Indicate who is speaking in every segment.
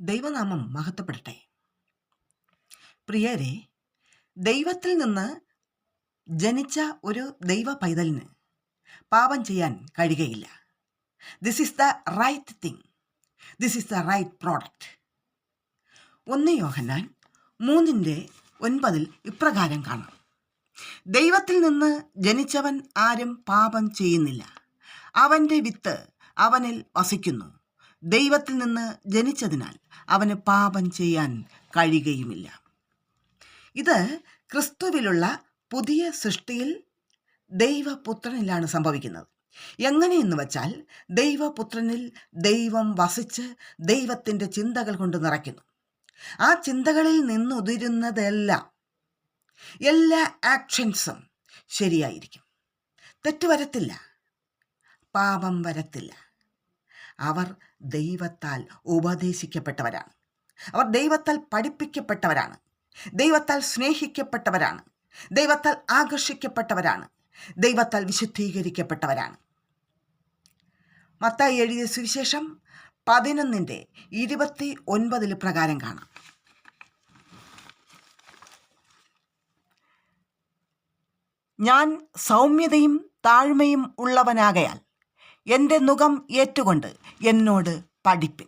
Speaker 1: ദൈവനാമം മഹത്വപ്പെടട്ടെ. പ്രിയരെ ദൈവത്തിൽ നിന്ന് ജനിച്ച ഒരു ദൈവ പൈതലിന് പാപം ചെയ്യാൻ കഴിയുകയില്ല. This is the right thing this is the right product ഒന്ന് യോഹന്നാൻ മൂന്നിന്റെ ഒൻപതിൽ ഇപ്രകാരം കാണാം. ദൈവത്തിൽ നിന്ന് ജനിച്ചവൻ ആരും പാപം ചെയ്യുന്നില്ല. അവന്റെ വിത്ത് അവനിൽ വസിക്കുന്നു. ദൈവത്തിൽ നിന്ന് ജനിച്ചതിനാൽ അവന് പാപം ചെയ്യാൻ കഴിയുകയുമില്ല. ഇത് ക്രിസ്തുവിലുള്ള പുതിയ സൃഷ്ടിയിൽ ദൈവപുത്രനിലാണ് സംഭവിക്കുന്നത്. എങ്ങനെയെന്ന് വച്ചാൽ ദൈവപുത്രനിൽ ദൈവം വസിച്ച് ദൈവത്തിന്റെ ചിന്തകൾ കൊണ്ട് നിറയ്ക്കുന്നു. ആ ചിന്തകളിൽ നിന്നുതിരുന്നതെല്ലാം എല്ലാ ആക്ഷൻസും ശരിയായിരിക്കും. തെറ്റ് വരത്തില്ല. പാപം വരത്തില്ല. അവർ ദൈവത്താൽ ഉപദേശിക്കപ്പെട്ടവരാണ്. അവർ ദൈവത്താൽ പഠിപ്പിക്കപ്പെട്ടവരാണ്. ദൈവത്താൽ സ്നേഹിക്കപ്പെട്ടവരാണ്. ദൈവത്താൽ ആകർഷിക്കപ്പെട്ടവരാണ്. ദൈവത്താൽ വിശുദ്ധീകരിക്കപ്പെട്ടവരാണ്. മത്തായി എഴുതിയ സുവിശേഷം പതിനൊന്നിന്റെ ഇരുപത്തി ഒൻപതിൽ പ്രകാരം കാണാം. ഞാൻ സൗമ്യതയും താഴ്മയും ഉള്ളവനാകയാൽ എന്റെ മുഖം ഏറ്റുകൊണ്ട് എന്നോട് പഠിപ്പിൻ.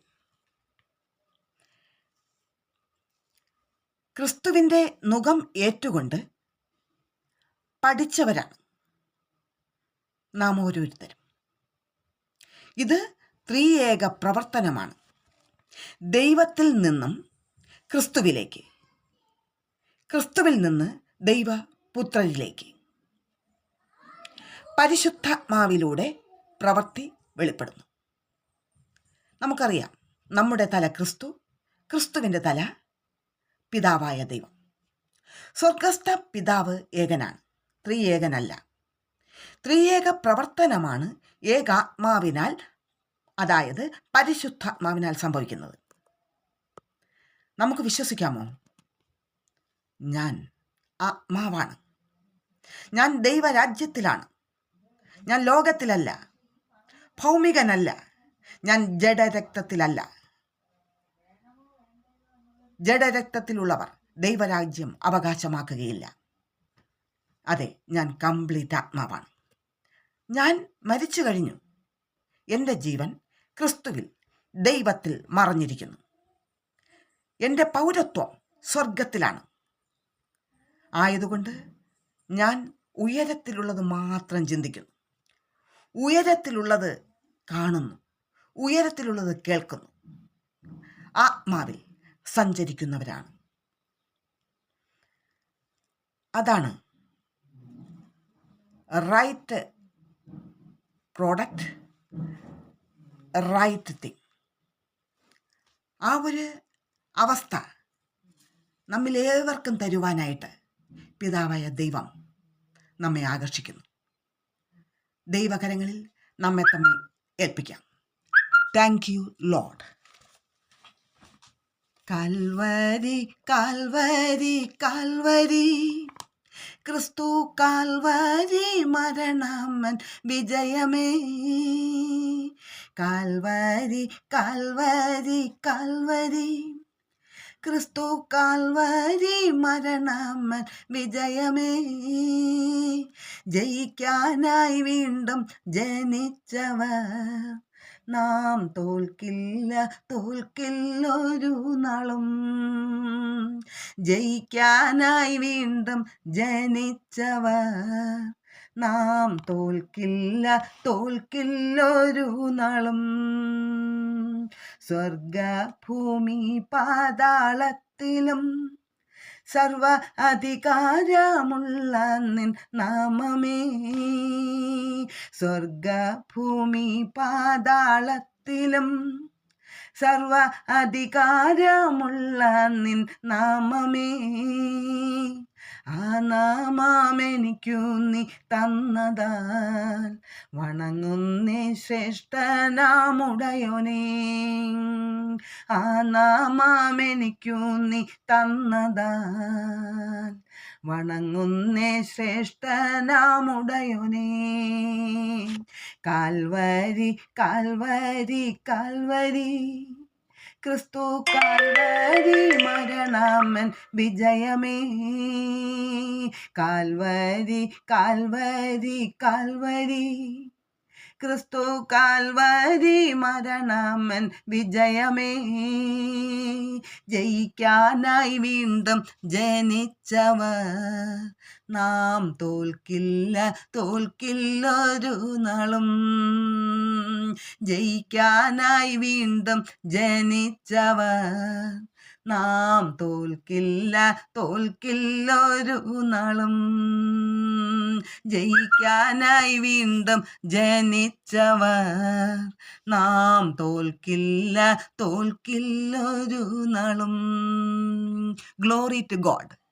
Speaker 1: ക്രിസ്തുവിന്റെ മുഖം ഏറ്റുകൊണ്ട് പഠിച്ചവരാണ് നാം ഓരോരുത്തരും. ഇത് ത്രിയേക പ്രവർത്തനമാണ്. ദൈവത്തിൽ നിന്നും ക്രിസ്തുവിലേക്ക് ക്രിസ്തുവിൽ നിന്ന് ദൈവപുത്രരിലേക്ക് പരിശുദ്ധാത്മാവിലൂടെ പ്രവൃത്തി വെളിപ്പെടുന്നു. നമുക്കറിയാം നമ്മുടെ തല ക്രിസ്തു ക്രിസ്തുവിന്റെ തല പിതാവായ ദൈവം. സ്വർഗസ്ഥ പിതാവ് ഏകനാണ് ത്രിയേകനല്ല. ത്രിയേക പ്രവർത്തനമാണ് ഏകാത്മാവിനാൽ അതായത് പരിശുദ്ധാത്മാവിനാൽ സംഭവിക്കുന്നത്. നമുക്ക് വിശ്വസിക്കാമോ? ഞാൻ ആത്മാവാണ്. ഞാൻ ദൈവരാജ്യത്തിലാണ്. ഞാൻ ലോകത്തിലല്ല ഭൗമികനല്ല ഞാൻ ജഡരക്തത്തിലല്ല. ജഡരക്തത്തിലുള്ളവർ ദൈവരാജ്യം അവകാശമാക്കുകയില്ല. അതെ ഞാൻ കംപ്ലീറ്റ് ആത്മാവാണ് ഞാൻ മരിച്ചു കഴിഞ്ഞു. എന്റെ ജീവൻ ക്രിസ്തുവിൽ ദൈവത്തിൽ മറഞ്ഞിരിക്കുന്നു. എന്റെ പൗരത്വം സ്വർഗത്തിലാണ് ആയതുകൊണ്ട് ഞാൻ ഉയരത്തിലുള്ളത് മാത്രം ചിന്തിക്കുന്നു. ഉയരത്തിലുള്ളത് കാണുന്നു. ഉയരത്തിലുള്ളത് കേൾക്കുന്നു. ആത്മാവിൽ സഞ്ചരിക്കുന്നവരാണ്. അതാണ് റൈറ്റ് പ്രോഡക്റ്റ് റൈറ്റ് തിങ് ആ ഒരു അവസ്ഥ നമ്മിലേവർക്കും തരുവാനായിട്ട് പിതാവായ ദൈവം നമ്മെ ആകർഷിക്കുന്നു. ദൈവകരങ്ങളിൽ നമ്മെ തമ്മിൽ ഏൽപ്പിക്കാം. Thank you load Calvary Calvary Calvary. ക്രിസ്തു കാൽവരി മരണമൻ വിജയമേ. Calvary Calvary Calvary. ക്രിസ്തു കാൽവരി മരണമൻ വിജയമേ. ജയിക്കാനായി വീണ്ടും ജനിച്ചവർ. നാം തോൽക്കില്ല തോൽക്കില്ലൊരു നാളും. ജയിക്കാനായി വീണ്ടും ജനിച്ചവർ. നാം തോൽക്കില്ല തോൽക്കില്ലൊരു നാളും. സ്വർഗഭൂമി പാതാളത്തിലും സർവ അധികാരമുള്ള നിൻ നാമമേ. സ്വർഗഭൂമി പാതാളത്തിലും സർവ അധികാരമുള്ള നിൻ നാമമേ. നാമാമെനിക്കു നീ തന്നതാൽ വണങ്ങുന്നേ ശ്രേഷ്ഠനാമുടയോനേ. ആ നാമാമെനിക്കു നീ തന്നതാൽ വണങ്ങുന്നേ ശ്രേഷ്ഠനാമുടയോനേ. കാൽവരി കാൽവരി കാൽവരി ക്രിസ്തു കാൽവരി മരണമൻ വിജയമേ. Calvary Calvary Calvary. ക്രിസ്തു കാൽവരി മരണമൻ വിജയമേ. ജയിക്കാനായി വീണ്ടും ജനിച്ചവർ നാം തോൽക്കില്ല തോൽക്കില്ലൊരു നാളും. ജയിക്കാനായി വീണ്ടും ജനിച്ചവർ നാം തോൽക്കില്ല തോൽക്കില്ലൊരു നാളും. ജയിക്കാനായി വീണ്ടും ജനിച്ചവർ. നാം തോൽക്കില്ല തോൽക്കില്ലൊരു നാളും. Glory to God